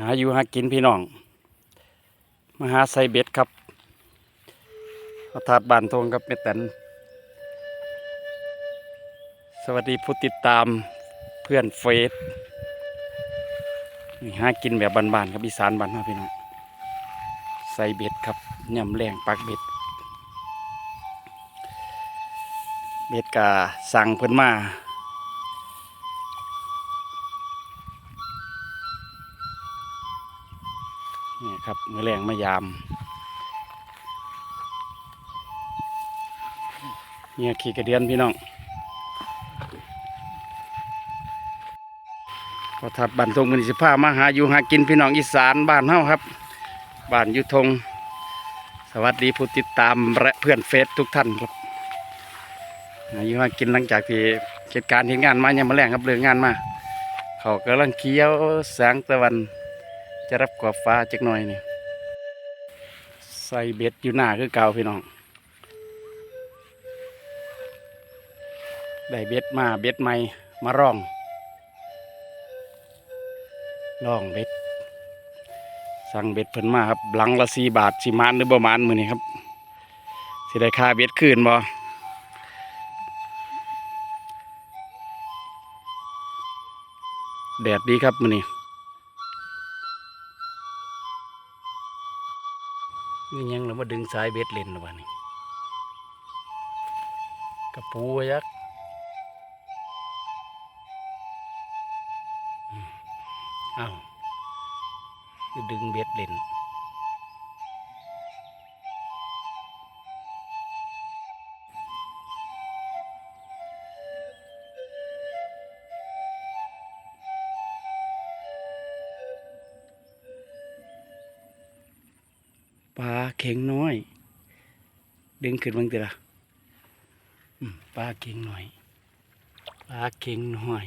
หาอยู่หากินพี่น้องมาหาไซเบ็ดครับพระธาตุบานทงครับเมตัน สวัสดีผู้ติดตามเพื่อนเฟซนี่หากินแบบบานๆครับอีสานบานเฮาพี่น้องใส่เบ็ดครับย่ำแรงปักเบ็ด เบ็ดกาสั่งเพิ่นมา นี่ครับมือแรงมายามเนี่ยขี่กระเดียนพี่น้องพอถัดบันทงมันสิพามาหาอยู่หากินพี่น้องอีสานบ้านเฮาครับ บ้านยุทง สวัสดีผู้ติดตามและเพื่อนเฟซทุกท่านครับอายุมากินหลังจากที่เหตุการณ์ที่งานมายังมาแรงครับเรื่องงานมา เขากำลังเคี้ยวแสงตะวัน จะรับขอบฟ้าจักหน่อยนี่ใส่เบ็ดอยู่หน้าคือเก่าพี่น้องได้เบ็ดมาเบ็ดใหม่มาร่องร่องเบ็ด สั่งเบ็ดเพิ่นมาครับหลังละสี่บาทสิมานหรือประมาณมือนี้ครับสิได้ค่าเบ็ดคืนบ่แดดดีครับมื้อนี้ นี่ยังเรามาดึงสายเบ็ดเล่นหรือวะนี่กระปูยักษ์อ้าวคือดึงเบ็ดเล่น ปลาเข็งน้อย ดึงขึ้นบางทีละปลาเข็งน้อย ปลาเข็งน้อย